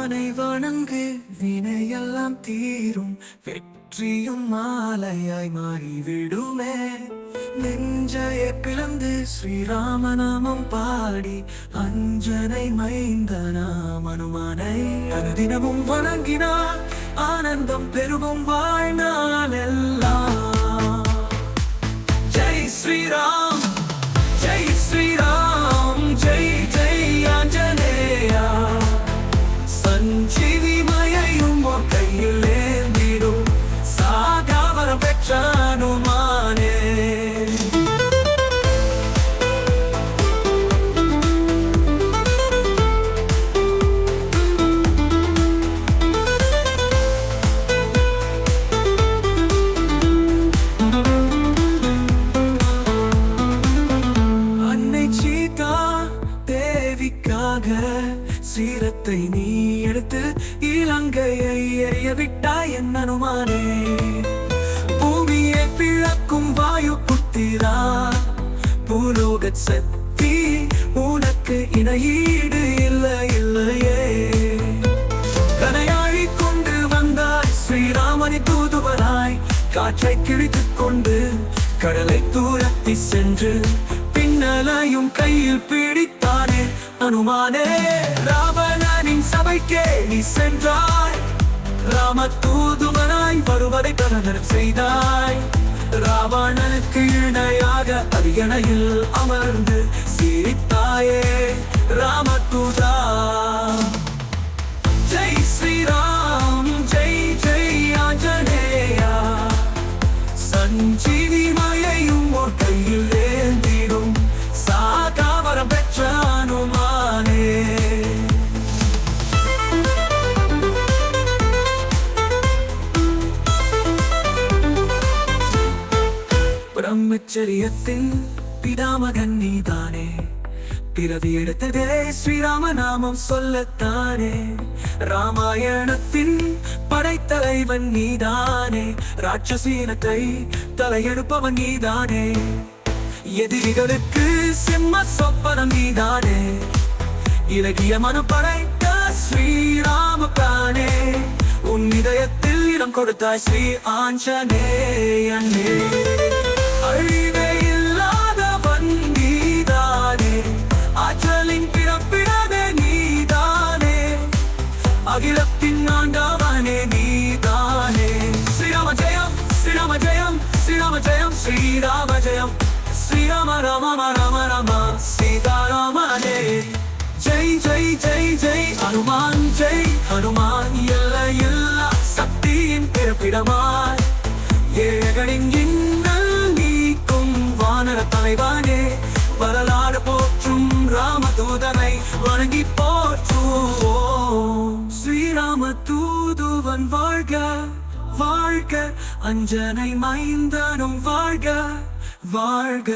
அனுமானை வணங்கு வினையெல்லாம் தீரும். வெற்றியும் மாலையாய் மாறிவிடுமே. நெஞ்சைய பிளந்து ஸ்ரீராமநாமம் பாடி அஞ்சனை மைந்தனாம் அனுமானை. அனுதினமும் வணங்கினார் ஆனந்தம் பெருகும் வாழ்நாள். சீரத்தை நீ எடுத்து இலங்கையை எரிய விட்டாய் என் அனுமானே. பூமியை பிழக்கும் வாயு புத்திரா பூலோக சக்தி உனக்கு இணையீடு இல்லை இல்லையே. கனையாழி கொண்டு வந்தாய் ஸ்ரீராமனி தூதுவராய் காற்றை கிழித்துக் கொண்டு கடலை தூரத்தி சென்று பின்னலையும் கையில் பிடித்தானே அனுமானே நம்பிக்கை நீ சென்றாய். ராம தூதுவனாய் வருவதை பிரகடனம் செய்தாய். ராவணனுக்கு இணையாக அரியணையில் அமர்ந்து சிரித்தாயே. ராம பிரம்மச்சரியத்தின் பிதாமகன் நீதானே. பிறவி எடுத்ததே ஸ்ரீராம நாமம் சொல்லத்தானே. ராமாயணத்தின் படைத்தலைவன் நீதானே. ராட்சசீனத்தை தலையெடுப்பவன் நீதானே. எதிரிகளுக்கு சிம்ம சொப்பனம் நீதானே. இலகிய மனம் படைத்த ஸ்ரீராம பிரானே. உன் இதயத்தில் இடம் கொடுத்தாய் ஸ்ரீ ஆஞ்சநேயனே. அழிவே இல்லாதவன் நீதானே ஆற்றலின் பிறப்பிடமே நீதானே. அகிலத்தின் ஆண்டவனே நீதானே. ஸ்ரீராம ஜெயம் ஸ்ரீராம ஜெயம் ஸ்ரீராம ஜெயம் ஸ்ரீராம ஜெயம் ஸ்ரீராம ராம ராம ராம சீதாராமனே. ஜெய் ஜெய் ஜெய் ஜெய் ஹனுமான் ஜெய். ஹனுமான் எல்லை இல்லா சக்தியின் பிறப்பிடமாய். தலைவானே வரலாறு போற்றும் ராமதூதனை வணங்கி போற்றுவோம். ஸ்ரீராம தூதுவன் வாழ்க வாழ்க அஞ்சனை மைந்தனும் வாழ்க வாழ்க.